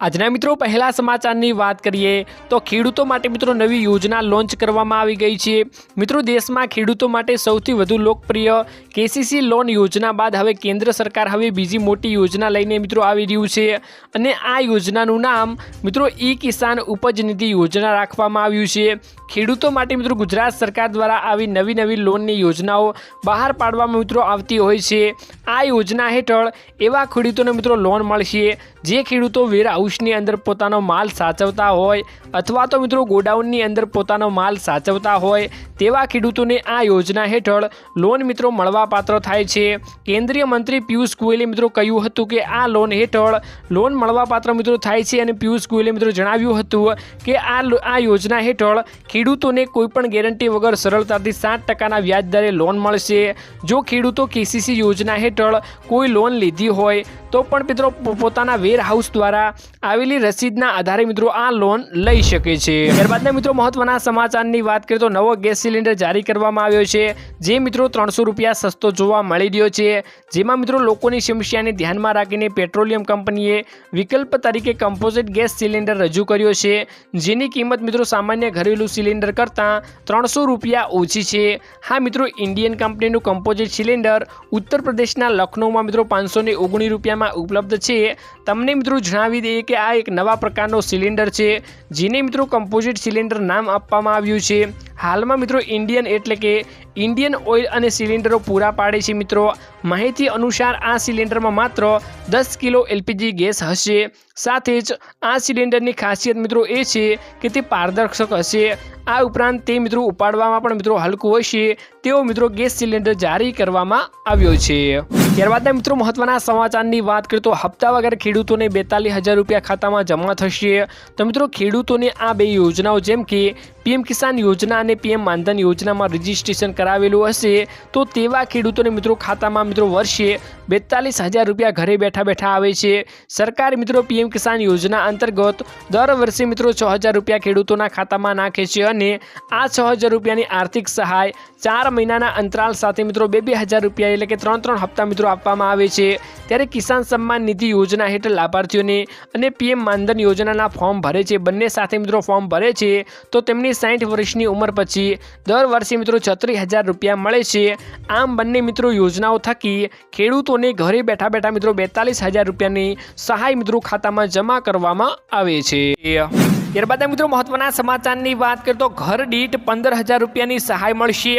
આજના મિત્રો, પહેલા સમાચારની વાત કરીએ તો ખેડૂતો માટે મિત્રો નવી યોજના લોન્ચ કરવામાં આવી ગઈ છે. મિત્રો, દેશમાં ખેડૂતો માટે સૌથી વધુ લોકપ્રિય કેસીસી લોન યોજના બાદ હવે કેન્દ્ર સરકાર હવે બીજી મોટી યોજના લઈને મિત્રો આવી રહ્યું છે અને આ યોજનાનું નામ મિત્રો ઈ કિસાન ઉપજ નિધિ યોજના રાખવામાં આવ્યું છે. ખેડૂતો માટે મિત્રો ગુજરાત સરકાર દ્વારા આવી નવી નવી લોનની યોજનાઓ બહાર પાડવામાં મિત્રો આવતી હોય છે. આ યોજના હેઠળ એવા ખેડૂતોને મિત્રો લોન મળશે જે ખેડૂતો વેર હાઉસની અંદર પોતાનો માલ સાચવતા હોય અથવા તો મિત્રો ગોડાઉનની અંદર પોતાનો માલ સાચવતા હોય તેવા ખેડૂતોને આ યોજના હેઠળ લોન મિત્રો મળવાપાત્ર થાય છે. કેન્દ્રીય મંત્રી પિયુષ ગોયલે મિત્રો કહ્યું હતું કે આ લોન હેઠળ લોન મળવાપાત્ર મિત્રો થાય છે અને પિયુષ ગોયલે મિત્રો જણાવ્યું હતું કે આ આ યોજના હેઠળ ખેડૂતોને કોઈપણ ગેરંટી વગર સરળતાથી સાત ટકાના વ્યાજ દરે લોન મળશે. જો ખેડૂતો કેસીસી યોજના હેઠળ કોઈ લોન લીધી હોય તો પણ મિત્રો પોતાના વેરહાઉસ દ્વારા આવેલી રસીદના આધારે મિત્રો આ લોન લઈ શકે છે. ત્યારબાદના મિત્રો મહત્વના સમાચારની વાત કરીએ તો નવો ગેસ સિલિન્ડર જારી કરવામાં આવ્યો છે, જે મિત્રો ત્રણસો રૂપિયા સસ્તો જોવા મળી રહ્યો છે. જેમાં મિત્રો લોકોની સમસ્યાને ધ્યાનમાં રાખીને પેટ્રોલિયમ કંપનીએ વિકલ્પ તરીકે કમ્પોઝિટ ગેસ સિલિન્ડર રજૂ કર્યો છે, જેની કિંમત મિત્રો સામાન્ય ઘરેલું સિલિન્ડર કરતાં ત્રણસો રૂપિયા ઓછી છે. હા મિત્રો, ઇન્ડિયન કંપનીનું કમ્પોઝિટ સિલિન્ડર ઉત્તર પ્રદેશના લખનૌમાં મિત્રો પાંચસો ને ઓગણીસ રૂપિયામાં ઉપલબ્ધ છે. તમને મિત્રો જણાવી દઈએ કે આ એક નવા પ્રકારનો સિલિન્ડર છે, જેને મિત્રો કમ્પોઝિટ સિલિન્ડર નામ આપવામાં આવ્યું છે. હાલમાં મિત્રો ઇન્ડિયન એટલે કે ઇન્ડિયન ઓઇલ અને સિલિન્ડરો પૂરા પાડે છે મિત્રો. માહિતી અનુસાર આ સિલિન્ડરમાં માત્ર દસ કિલો એલપીજી ગેસ હશે. સાથે જ આ સિલિન્ડરની ખાસિયત મિત્રો એ છે કે તે પારદર્શક હશે. આ ઉપરાંત તે મિત્રો ઉપાડવામાં પણ મિત્રો હલકું હશે. તેવો મિત્રો ગેસ સિલિન્ડર જારી કરવામાં આવ્યો છે. ત્યારબાદના મિત્રો મહત્વના સમાચારની વાત કરીએ તો હપ્તા વગર ખેડૂતોને બેતાલીસ હજાર રૂપિયા ખાતામાં જમા થશે. તો મિત્રો, ખેડૂતોને આ બે યોજનાઓ, જેમ કે પીએમ કિસાન યોજના અને પીએમ માનધન યોજનામાં રજીસ્ટ્રેશન કરાવેલું હશે, તો તેવા ખેડૂતોને મિત્રો ખાતામાં મિત્રો વર્ષે બેતાલીસ હજાર રૂપિયા ઘરે બેઠા બેઠા આવે છે. સરકાર મિત્રો પીએમ કિસાન યોજના અંતર્ગત દર વર્ષે મિત્રો છ હજાર રૂપિયા ખેડૂતોના ખાતામાં નાખે છે અને આ છ હજાર રૂપિયાની આર્થિક સહાય ચાર મહિનાના અંતરાલ સાથે મિત્રો બે બે હજાર રૂપિયા એટલે કે ત્રણ ત્રણ હપ્તા મિત્રો આપવામાં આવે છે. ત્યારે કિસાન સન્માન નિધિ યોજના હેઠળ લાભાર્થીઓને અને પીએમ માનધન યોજનાના ફોર્મ ભરે છે. બંને સાથે મિત્રો ફોર્મ ભરે છે તો તેમની સાઠ વર્ષની ઉંમર પછી દર વર્ષે મિત્રો છત્રીસ હજાર રૂપિયા મળે છે. આમ બંને મિત્રો યોજનાઓ થકી ખેડૂતોને ઘરે બેઠા બેઠા મિત્રો બેતાલીસ હજાર રૂપિયાની સહાય મિત્રો ખાતામાં જમા કરવામાં આવે છે. ત્યારબાદ મિત્રો મહત્વના સમાચારની વાત કરીએ તો ઘર દીઠ પંદર હજાર રૂપિયાની સહાય મળશે.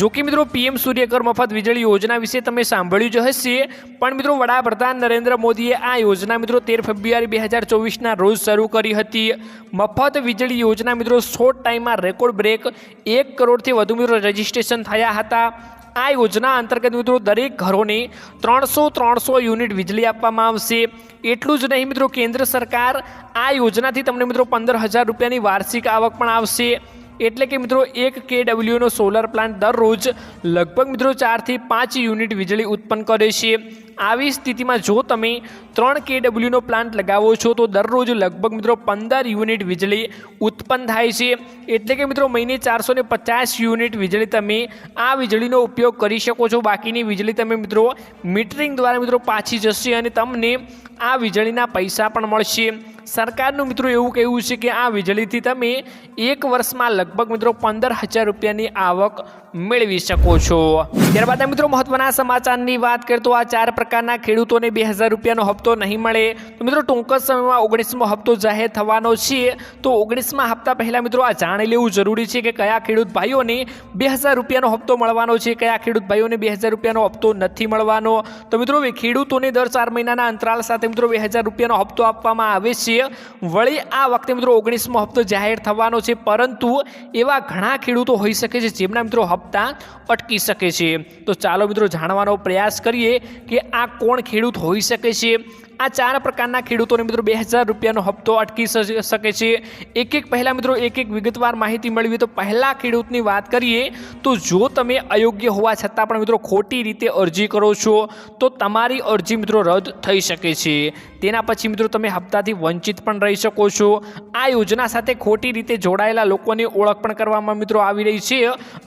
જો કે મિત્રો પીએમ સૂર્યકર મફત વીજળી યોજના વિશે તમે સાંભળ્યું જ હશે. પણ મિત્રો વડાપ્રધાન નરેન્દ્ર મોદીએ આ યોજના મિત્રો તેર ફેબ્રુઆરી બે હજાર ચોવીસના રોજ શરૂ કરી હતી. મફત વીજળી યોજના મિત્રો શોર્ટ ટાઈમમાં રેકોર્ડ બ્રેક એક કરોડથી વધુ મિત્રો રજીસ્ટ્રેશન થયા હતા. આ યોજના અંતર્ગત મિત્રો દરેક ઘરોને ત્રણસો ત્રણસો યુનિટ વીજળી આપવામાં આવશે. એટલું જ નહીં મિત્રો, કેન્દ્ર સરકાર આ યોજનાથી તમને મિત્રો પંદર હજાર રૂપિયાની વાર્ષિક આવક પણ આવશે. એટલે કે મિત્રો એક કે ડબલ્યુનો સોલર પ્લાન્ટ દરરોજ લગભગ મિત્રો ચારથી પાંચ યુનિટ વીજળી ઉત્પન્ન કરે છે. આવી સ્થિતિમાં જો તમે ત્રણ કે ડબલ્યુનો પ્લાન્ટ લગાવો છો, તો દરરોજ લગભગ મિત્રો પંદર યુનિટ વીજળી ઉત્પન્ન થાય છે. એટલે કે મિત્રો મહિને ચારસો ને પચાસ યુનિટ વીજળી તમે આ વીજળીનો ઉપયોગ કરી શકો છો. બાકીની વીજળી તમે મિત્રો મીટરિંગ દ્વારા મિત્રો પાછી જશે અને તમને આ વીજળીના પૈસા પણ મળશે. સરકારનું મિત્રો એવું કહેવું છે કે આ વીજળીથી તમે એક વર્ષમાં લગભગ મિત્રો પંદર હજાર રૂપિયાની આવક મેળવી શકો છો. ત્યારબાદ મિત્રો મહત્વના સમાચારની વાત કરીએ તો આ ચાર પ્રકારના ખેડૂતોને બે હજાર રૂપિયાનો હપ્તો નહીં મળે. તો મિત્રો ટૂંક સમયમાં ઓગણીસમો હપ્તો જાહેર થવાનો છે. તો ઓગણીસમા હપ્તા પહેલાં મિત્રો આ જાણી લેવું જરૂરી છે કે કયા ખેડૂત ભાઈઓને બે હજાર રૂપિયાનો હપ્તો મળવાનો છે, કયા ખેડૂત ભાઈઓને બે હજાર રૂપિયાનો હપ્તો નથી મળવાનો. તો મિત્રો ખેડૂતોને દર ચાર મહિનાના અંતરાલ સાથે મિત્રો બે હજાર રૂપિયાનો હપ્તો આપવામાં આવે છે. વળી આ વખતે મિત્રો ઓગણીસમો હપ્તો જાહેર થવાનો છે, પરંતુ એવા ઘણા ખેડૂતો હોઈ શકે છે જેમના મિત્રો હપ્તા અટકી શકે છે. તો ચાલો મિત્રો, જાણવાનો પ્રયાસ કરીએ કે આ કોણ ખેડૂત હોઈ શકે છે? આ ચાર પ્રકારના ખેડૂતોને મિત્રો બે હજાર રૂપિયાનો હપ્તો અટકી શકે છે. એક એક પહેલાં મિત્રો એક એક વિગતવાર માહિતી મેળવી તો પહેલાં ખેડૂતની વાત કરીએ તો જો તમે અયોગ્ય હોવા છતાં પણ મિત્રો ખોટી રીતે અરજી કરો છો, તો તમારી અરજી મિત્રો રદ થઈ શકે છે. તેના પછી મિત્રો તમે હપ્તાથી વંચિત પણ રહી શકો છો. આ યોજના સાથે ખોટી રીતે જોડાયેલા લોકોની ઓળખ પણ કરવામાં મિત્રો આવી રહી છે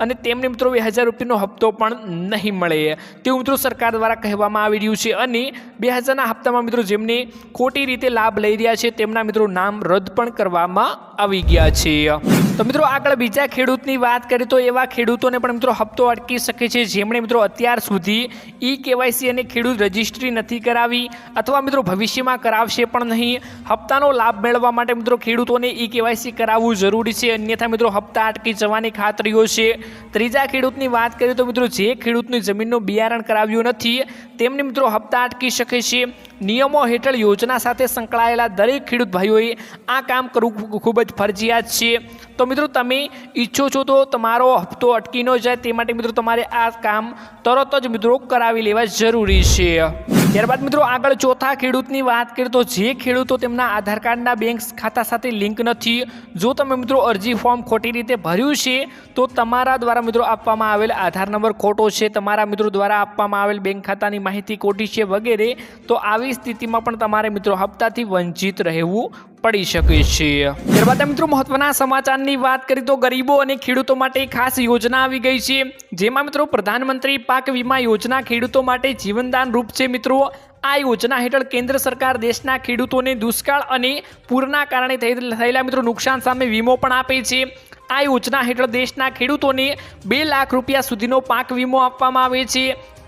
અને તેમને મિત્રો બે હજાર રૂપિયાનો હપ્તો પણ નહીં મળે. તેવું મિત્રો સરકાર દ્વારા કહેવામાં આવી રહ્યું છે અને બે હજારના હપ્તામાં મિત્રો જેમને ખોટી રીતે લાભ લઈ રહ્યા છે, તેમના મિત્રો નામ રદ પણ કરવામાં આવી ગયા છે. તો મિત્રો આગળ બીજા ખેડૂતની વાત કરીએ તો એવા ખેડૂતોને પણ મિત્રો હપ્તો અટકી શકે છે. જેમણે મિત્રો અત્યાર સુધી ઈ કેવાયસી અને ખેડૂત રજિસ્ટ્રી નથી કરાવી અથવા મિત્રો ભવિષ્યમાં કરાવશે પણ નહીં. હપ્તાનો લાભ મેળવવા માટે મિત્રો ખેડૂતોને ઈ કેવાયસી કરાવવું જરૂરી છે. અન્યથા મિત્રો હપ્તા અટકી જવાની ખાતરીઓ છે. ત્રીજા ખેડૂતની વાત કરીએ તો મિત્રો જે ખેડૂતની જમીનનું બિયારણ કરાવ્યું નથી, તેમને મિત્રો હપ્તા અટકી શકે છે. નિયમો હેઠળ યોજના સાથે સંકળાયેલા દરેક ખેડૂત ભાઈઓએ આ કામ કરવું ખૂબ જ ફરજિયાત છે. તો મિત્રો તમે ઈચ્છો છો તો તમારો હપ્તો અટકી ન જાય તે માટે મિત્રો તમારે આ કામ તરત જ મિત્રો કરાવી લેવા જરૂરી છે. ત્યારબાદ મિત્રો આગળ ચોથા ખેડૂતની વાત કરીએ તો જે ખેડૂતો તેમના આધાર કાર્ડના બેંક ખાતા સાથે લિંક નથી, જો તમે મિત્રો અરજી ફોર્મ ખોટી રીતે ભર્યું છે, તો તમારા દ્વારા મિત્રો આપવામાં આવેલ આધાર નંબર ખોટો છે, તમારા મિત્રો દ્વારા આપવામાં આવેલ બેંક ખાતાની માહિતી ખોટી છે વગેરે, તો આવી સ્થિતિમાં પણ તમારે મિત્રો હપ્તાથી વંચિત રહેવું પડી શકે છે ત્યારબાદ મિત્રો મહત્વના સમાચારની વાત કરીએ તો ગરીબો અને ખેડૂતો માટે ખાસ યોજના આવી ગઈ છે. જેમાં મિત્રો પ્રધાનમંત્રી પાક વીમા યોજના ખેડૂતો માટે જીવનદાન રૂપ છે મિત્રો. આ યોજના હેઠળ કેન્દ્ર સરકાર દેશના ખેડૂતોને દુષ્કાળ અને પૂરના કારણે થયેલા મિત્રો નુકસાન સામે વીમો પણ આપે છે. આ યોજના હેઠળ દેશના ખેડૂતોને બે લાખ રૂપિયા સુધીનો પાક વીમો આપવામાં આવે છે.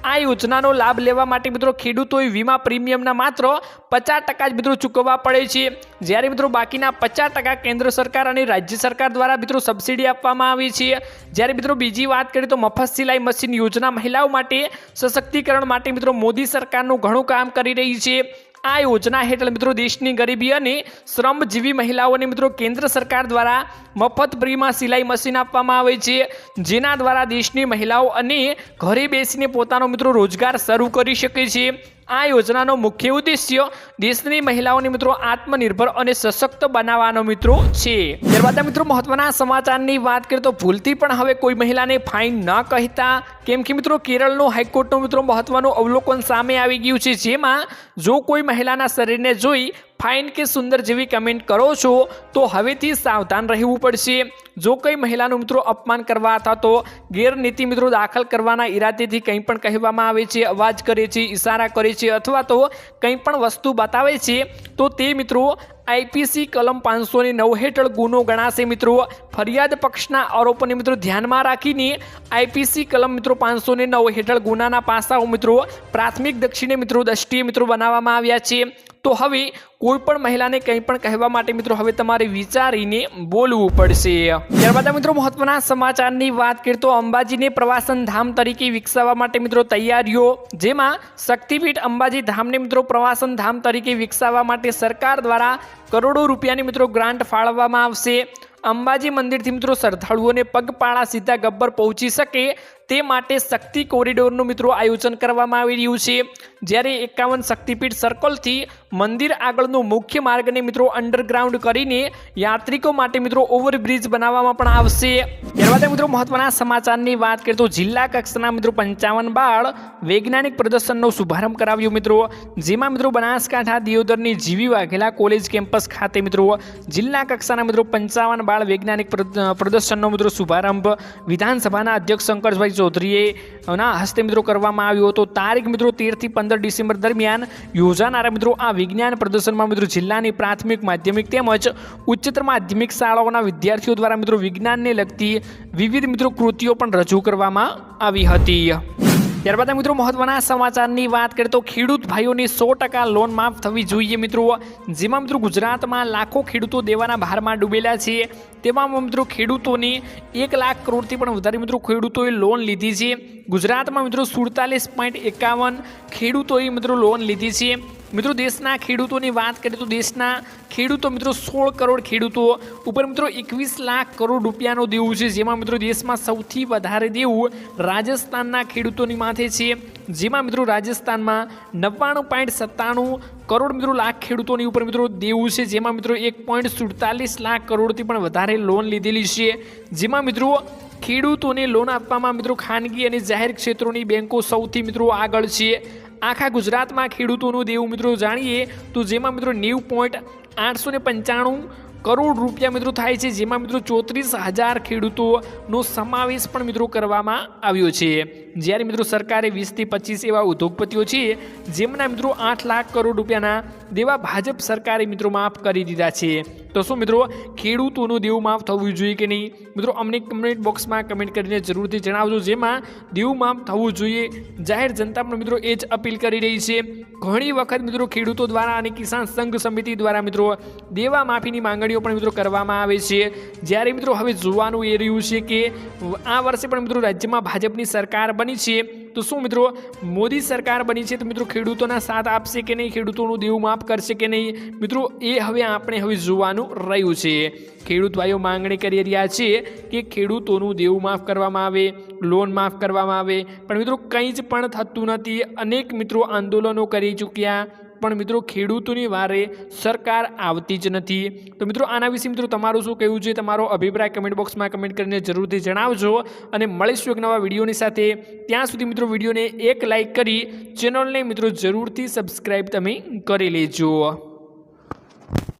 આ યોજનાનો લાભ લેવા માટે મિત્રો ખેડૂતોએ વીમા પ્રીમિયમના માત્ર પચાસ ટકા જ મિત્રો ચૂકવવા પડે છે. જ્યારે મિત્રો બાકીના પચાસ ટકા કેન્દ્ર સરકાર અને રાજ્ય સરકાર દ્વારા મિત્રો સબસિડી આપવામાં આવે છે. જ્યારે મિત્રો બીજી વાત કરીએ તો મફત સિલાઈ મશીન યોજના મહિલાઓ માટે સશક્તિકરણ માટે મિત્રો મોદી સરકારનું ઘણું કામ કરી રહી છે. આ યોજના હેઠળ મિત્રો દેશની ગરીબી અને શ્રમજીવી મહિલાઓને મિત્રો કેન્દ્ર સરકાર દ્વારા મફત ફ્રીમાં સિલાઈ મશીન આપવામાં આવે છે, જેના દ્વારા દેશની મહિલાઓ અને ઘરે બેસીને પોતાનો મિત્રો રોજગાર શરૂ કરી શકે છે. આ યોજનાનો મુખ્ય ઉદ્દેશ્ય દેશની મહિલાઓને મિત્રો આત્મનિર્ભર અને સશક્ત બનાવવાનો મિત્રો છે. ત્યારબાદ મિત્રો મહત્વના સમાચારની વાત કરીએ તો ભૂલથી પણ હવે કોઈ મહિલાને ફાઇન ન કહેતા. કેમ કે મિત્રો કેરળનું હાઈકોર્ટનો મિત્રો મહત્વનું અવલોકન સામે આવી ગયું છે. જેમાં જો કોઈ મહિલાના શરીરને જોઈ ફાઇન કે સુંદર જેવી કમેન્ટ કરો છો, તો હવેથી સાવધાન રહેવું પડશે. જો કંઈ મહિલાનું મિત્રો અપમાન કરવા અથવા તો ગેરનીતિ મિત્રો દાખલ કરવાના ઈરાદેથી કંઈ પણ કહેવામાં આવે છે, અવાજ કરે છે ઇશારા કરે છે અથવા તો કંઈ પણ વસ્તુ બતાવે છે, તો તે મિત્રો આઈપીસી કલમ પાંચસો ને નવ હેઠળ ગુનો ગણાશે મિત્રો. ફરિયાદ પક્ષના આરોપોને મિત્રો ધ્યાનમાં રાખીને આઈપીસી કલમ મિત્રો પાંચસો ને નવ હેઠળ ગુનાના પાસાઓ મિત્રો પ્રાથમિક દક્ષિણે મિત્રો દ્રષ્ટિએ મિત્રો બનાવવામાં આવ્યા છે. તો હવે કોઈ પણ મહિલાને કંઈ પણ કહેવા માટે મિત્રો હવે તમારે વિચારીને બોલવું પડશે. ત્યારબાદ મિત્રો મહત્વના સમાચારની વાત કરીએ તો અંબાજીને પ્રવાસન ધામ તરીકે વિકસાવવા માટે મિત્રો તૈયારીઓ, જેમાં શક્તિપીઠ અંબાજી ધામને મિત્રો પ્રવાસન ધામ તરીકે વિકસાવવા માટે સરકાર દ્વારા કરોડો રૂપિયાની મિત્રો ગ્રાન્ટ ફાળવવામાં આવશે. અંબાજી મંદિરથી મિત્રો શ્રદ્ધાળુઓને પગપાળા સીધા ગબ્બર પહોંચી શકે તે માટે શક્તિ કોરિડોરનું મિત્રો આયોજન કરવામાં આવી રહ્યું છે. જ્યારે એકાવન શક્તિપીઠ સર્કલથી મંદિર આગળનો મુખ્ય માર્ગને મિત્રો અંડરગ્રાઉન્ડ કરીને યાત્રિકો માટે મિત્રો ઓવરબ્રિજ બનાવવામાં પણ આવશે. ત્યારબાદ મિત્રો મહત્વના સમાચારની વાત કરીએ તો જિલ્લા કક્ષાના મિત્રો પંચાવન બાળ વૈજ્ઞાનિક પ્રદર્શનનો શુભારંભ કરાવ્યો મિત્રો, જેમાં મિત્રો બનાસકાંઠા દિયોદરની જીવી વાઘેલા કોલેજ કેમ્પસ ખાતે મિત્રો જિલ્લા કક્ષાના મિત્રો પંચાવન બાળ વૈજ્ઞાનિક પ્રદ- પ્રદર્શનનો મિત્રો શુભારંભ વિધાનસભાના અધ્યક્ષ શંકરભાઈ ચૌધરીએ ના હસ્તે મિત્રો કરવામાં આવ્યો હતો. તારીખ મિત્રો તેરથી પંદર ડિસેમ્બર દરમિયાન યોજાનારા મિત્રો આ વિજ્ઞાન પ્રદર્શનમાં મિત્રો જિલ્લાની પ્રાથમિક માધ્યમિક તેમજ ઉચ્ચતર માધ્યમિક શાળાઓના વિદ્યાર્થીઓ દ્વારા મિત્રો વિજ્ઞાનને લગતી વિવિધ મિત્રો કૃતિઓ પણ રજૂ કરવામાં આવી હતી. ત્યારબાદ મિત્રો મહત્વના સમાચારની વાત કરીએ તો ખેડૂત ભાઈઓની સો ટકા લોન માફ થવી જોઈએ મિત્રો. જેમાં મિત્રો ગુજરાતમાં લાખો ખેડૂતો દેવાના ભારમાં ડૂબેલા છે. તેમાં મિત્રો ખેડૂતોની એક લાખ કરોડથી પણ વધારે મિત્રો ખેડૂતોએ લોન લીધી છે. ગુજરાતમાં મિત્રો સુડતાલીસ પોઈન્ટ એકાવન ખેડૂતોએ મિત્રો લોન લીધી છે. મિત્રો દેશના ખેડૂતોની વાત કરીએ તો દેશના ખેડૂતો મિત્રો સોળ કરોડ ખેડૂતો ઉપર મિત્રો એકવીસ લાખ કરોડ રૂપિયાનો દેવું છે, જેમાં મિત્રો દેશમાં સૌથી વધારે દેવું રાજસ્થાનના ખેડૂતોની માથે છે. જેમાં મિત્રો રાજસ્થાનમાં નવ્વાણું પોઈન્ટ સત્તાણું કરોડ મિત્રો લાખ ખેડૂતોની ઉપર મિત્રો દેવું છે. જેમાં મિત્રો એક પોઈન્ટ સુડતાલીસ લાખ કરોડથી પણ વધારે લોન લીધેલી છે. જેમાં મિત્રો ખેડૂતોને લોન આપવામાં મિત્રો ખાનગી અને જાહેર ક્ષેત્રોની બેન્કો સૌથી મિત્રો આગળ છે. આખા ગુજરાતમાં ખેડૂતોનું દેવું મિત્રો જાણીએ તો જેમાં મિત્રો નેવું પોઈન્ટ આઠસો ને પંચાણું કરોડ રૂપિયા મિત્રો થાય છે, જેમાં મિત્રો ચોત્રીસ હજાર ખેડૂતોનો સમાવેશ પણ મિત્રો કરવામાં આવ્યો છે. જ્યારે મિત્રો સરકારે વીસથી પચીસ એવા ઉદ્યોગપતિઓ છે, જેમના મિત્રો આઠ લાખ કરોડ રૂપિયાના દેવા ભાજપ સરકારે મિત્રો માફ કરી દીધા છે. તો શું મિત્રો, ખેડૂતોનું દેવું માફ થવું જોઈએ કે નહીં? મિત્રો, અમને કમેન્ટ બોક્સમાં કમેન્ટ કરીને જરૂરથી જણાવજો, જેમાં દેવું માફ થવું જોઈએ. જાહેર જનતા પણ મિત્રો એ જ અપીલ કરી રહી છે. ઘણી વખત મિત્રો ખેડૂતો દ્વારા અને કિસાન સંઘ સમિતિ દ્વારા મિત્રો દેવા માફીની માંગણીઓ પણ મિત્રો કરવામાં આવે છે. જ્યારે મિત્રો હવે જોવાનું એ રહ્યું છે કે આ વર્ષે પણ મિત્રો રાજ્યમાં ભાજપની સરકાર બની છે. તો શું મિત્રો, મોદી સરકાર બની છે તો મિત્રો ખેડૂતોના સાથ આપશે કે નહીં? ખેડૂતોનું દેવું માફ કરશે કે નહીં? મિત્રો, એ હવે આપણે હવે જોવાનું રહ્યું છે. ખેડૂત ભાઈઓ માંગણી કરી રહ્યા છે કે ખેડૂતોનું દેવું માફ કરવામાં આવે, લોન માફ કરવામાં આવે. પણ મિત્રો, કંઈ જ પણ થતું નથી. અનેક મિત્રો આંદોલનો કરી ચૂક્યા. પણ મિત્રો ખેડૂતોની વારે સરકાર આવતી જ નથી. તો મિત્રો આના વિશે મિત્રો તમારું શું કહેવું છે? તમારો અભિપ્રાય કમેન્ટ બોક્સમાં કમેન્ટ કરીને જરૂરથી જણાવજો અને મળીશું એક નવા વિડીયોની સાથે. ત્યાં સુધી મિત્રો વિડીયોને એક લાઇક કરી ચેનલને મિત્રો જરૂરથી સબસ્ક્રાઈબ તમે કરી લેજો.